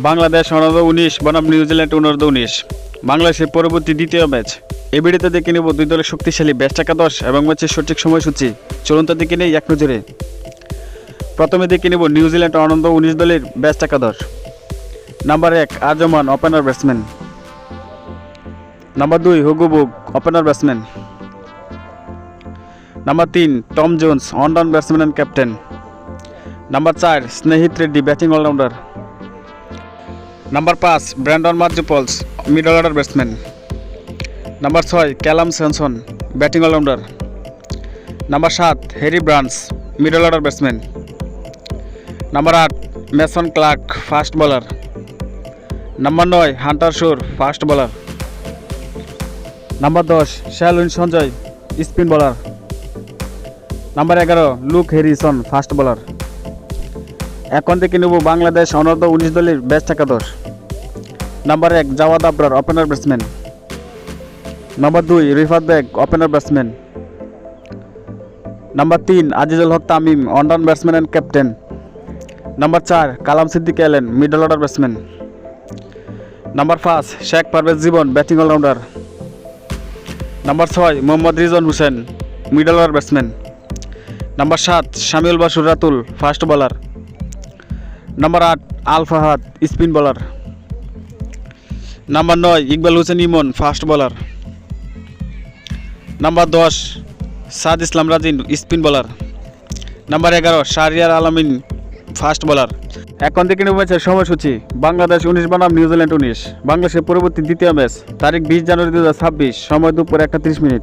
বাংলাদেশ অনূর্ধ্ব উনিশ, বনাম নিউজিল্যান্ড অনূর্ধ্ব উনিশ। বাংলাদেশের পরবর্তী দ্বিতীয় ম্যাচ। এই ভিডিওতে দেখে নেব দুই দলের শক্তিশালী ব্যাচ একাদশ এবং ম্যাচের সঠিক সময়সূচি। চলুন তা দেখে নেই এক নজরে। প্রথমে দেখে নেব নিউজিল্যান্ড অনন্ত উনিশ দলের ব্যাচ একাদশ। নাম্বার এক আজমান ওপেনার ব্যাটসম্যান নাম্বার দুই হুগুবুক ওপেনার ব্যাটসম্যান নাম্বার তিন, Tom Jones one down batsman and captain number চার, Snehith Reddy batting all rounder number পাঁচ ব্র্যান্ডন মার্জুপলস মিডল অর্ডার ব্যাটসম্যান নাম্বার ছয় ক্যালাম সেনসন ব্যাটিং অলরাউন্ডার নাম্বার সাত হ্যারি ব্রান্স মিডল অর্ডার ব্যাটসম্যান নাম্বার আট Mason Clarke fast bowler number নয় Hunter Shore fast bowler number দশ শ্যালুইন সঞ্জয় স্পিন বোলার নাম্বার এগারো লুক হ্যারিসন ফাস্ট বোলার এখন থেকে নেব বাংলাদেশ অনূর্ধ্ব উনিশ দলের ব্যাচ একাদশ। নাম্বার এক, Jawad Abrar opener batsman number দুই, Rifat Baig opener batsman number তিন, Azizul Haque Tamim one down batsman and captain number চার, কালাম সিদ্দিক এলেন মিডল অর্ডার ব্যাটসম্যান নাম্বার পাঁচ, Sheikh Parvez Jibon batting all rounder number ছয়, Mohammad Rizon Hossain middle order batsman number সাত, শামিউল বাসুর Ratul fast bowler number আট Al Fahad spin bowler number নয় Iqbal Hossain Emon fast bowler number দশ Saad Islam Rajin spin bowler number এগারো শাহরিয়ার আলমিন fast bowler এখন থেকে ম্যাচের সময়সূচি। বাংলাদেশ উনিশ বনাম নিউজিল্যান্ড উনিশ। বাংলাদেশের পরবর্তী দ্বিতীয় ম্যাচ, তারিখ বিশ জানুয়ারি দু হাজার ছাব্বিশ, সময় দুপুর একটা মিনিট।